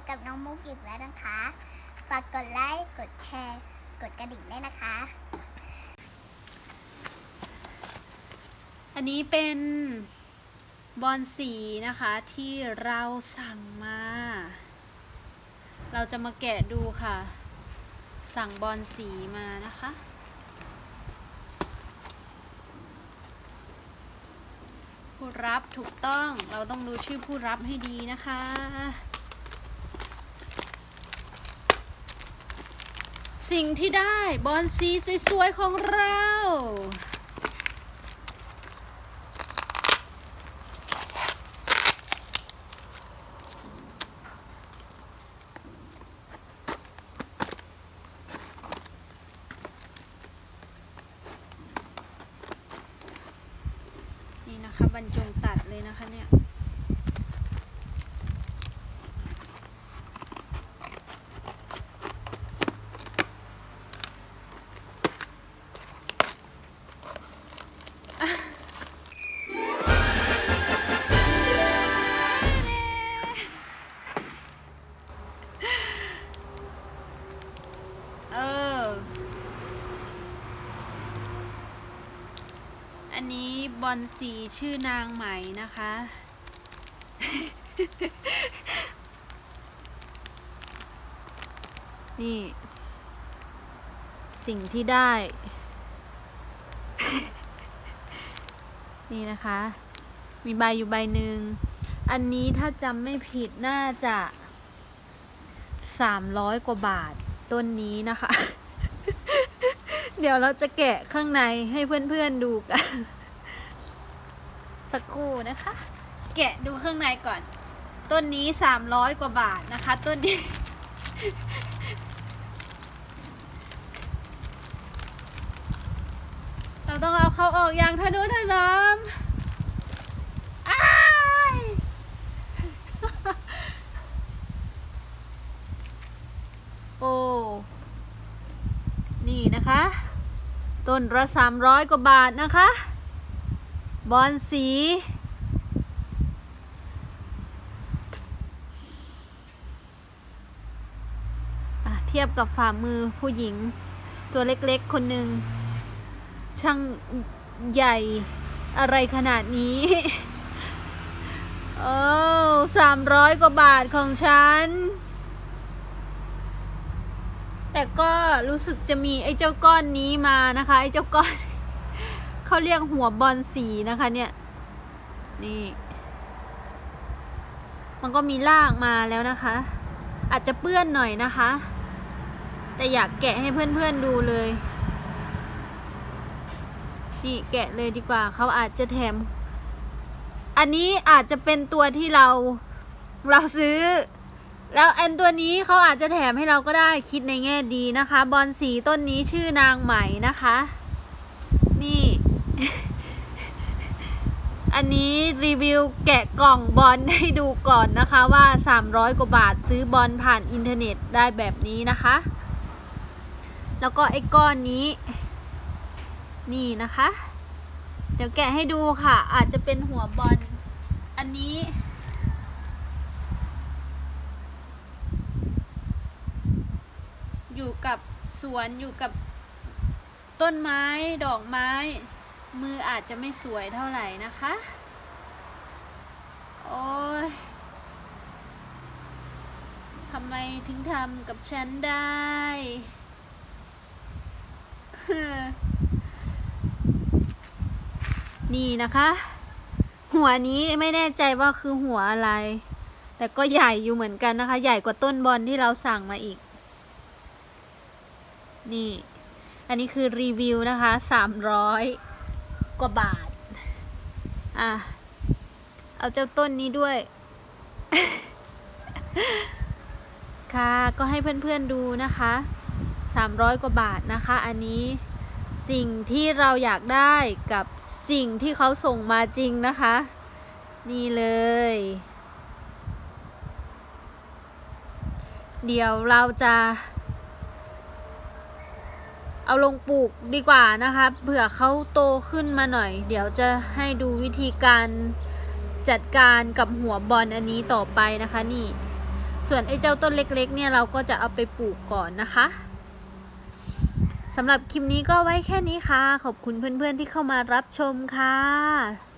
อกับน้องมุกอีกแล้วนะคะ ฝากกดไลค์ กดแชร์ กดกระดิ่งด้วยนะคะ อันนี้เป็นบอลสีนะคะที่เราสั่งมา เราจะมาแกะดูค่ะ สั่งบอลสีมานะคะผู้รับถูกต้องเราต้องดูชื่อผู้รับให้ดีนะคะ สิ่งที่ได้บอลสีสวย ๆ ของเรา นี่นะคะบรรจงตัดเลยนะคะเนี่ย บอลสีชื่อนางไหมนะคะ นี่ สิ่งที่ได้ นี่นะคะ มีใบอยู่ใบหนึ่ง อันนี้ถ้าจำไม่ผิดน่าจะสามร้อยกว่าบาทต้นนี้นะคะ เดี๋ยวเราจะแกะข้างในให้เพื่อนๆดูกัน สักครู่นะคะ แกะดูข้างในก่อน ต้นนี้สามร้อยกว่าบาทนะคะ ต้นนี้ เราต้องเอาเขาออกอย่างทะนุถนอมอ้โอ้ นี่นะคะ ต้นละสามร้อยกว่าบาทนะคะ บอลสีอะเทียบกับฝ่ามือผู้หญิง ตัวเล็กๆคนหนึ่ง ช่างใหญ่อะไรขนาดนี้ โอ้สามร้อยกว่าบาทของฉัน แต่ก็รู้สึกจะมีไอ้เจ้าก้อนนี้มานะคะ ไอ้เจ้าก้อน เขาเรียกหัวบอลสีนะคะเนี่ย นี่ มันก็มีลากมาแล้วนะคะ อาจจะเปื้อนหน่อยนะคะ แต่อยากแกะให้เพื่อนๆดูเลย นี่แกะเลยดีกว่า เขาอาจจะแถม อันนี้อาจจะเป็นตัวที่เราเราซื้อแล้วแอนตัวนี้เขาอาจจะแถมให้เราก็ได้คิดในแง่ดีนะคะ บอลสีต้นนี้ชื่อนางไหมนะคะ นี่ อันนี้รีวิวแกะกล่องบอลให้ดูก่อนนะคะว่า 300 กว่าบาทซื้อบอลผ่านอินเทอร์เน็ตได้แบบนี้นะคะ แล้วก็ไอ้ก้อนนี้ นี่นะคะ เดี๋ยวแกะให้ดูค่ะ อาจจะเป็นหัวบอล อันนี้ อยู่กับสวนอยู่กับต้นไม้ดอกไม้ มืออาจจะไม่สวยเท่าไหร่นะคะ โอ้ยทำไมถึงทำกับฉันได้ นี่นะคะ หัวนี้ไม่แน่ใจว่าคือหัวอะไร แต่ก็ใหญ่อยู่เหมือนกันนะคะ ใหญ่กว่าต้นบอลที่เราสั่งมาอีก นี่ อันนี้คือรีวิวนะคะสามร้อย กว่าบาท อะ เอาเจ้าต้นนี้ด้วย ค่ะ ก็ให้เพื่อนๆดูนะคะสามร้อยกว่าบาทนะคะ อันนี้สิ่งที่เราอยากได้กับสิ่งที่เขาส่งมาจริงนะคะ นี่เลย เดี๋ยวเราจะ เอาลงปลูกดีกว่านะคะเผื่อเขาโตขึ้นมาหน่อย เดี๋ยวจะให้ดูวิธีการจัดการกับหัวบอลอันนี้ต่อไปนะคะนี่ ส่วนไอ้เจ้าต้นเล็ก ๆ เนี่ยเราก็จะเอาไปปลูกก่อนนะคะสำหรับคลิปนี้ก็ไว้แค่นี้ค่ะ ขอบคุณเพื่อนๆที่เข้ามารับชมค่ะ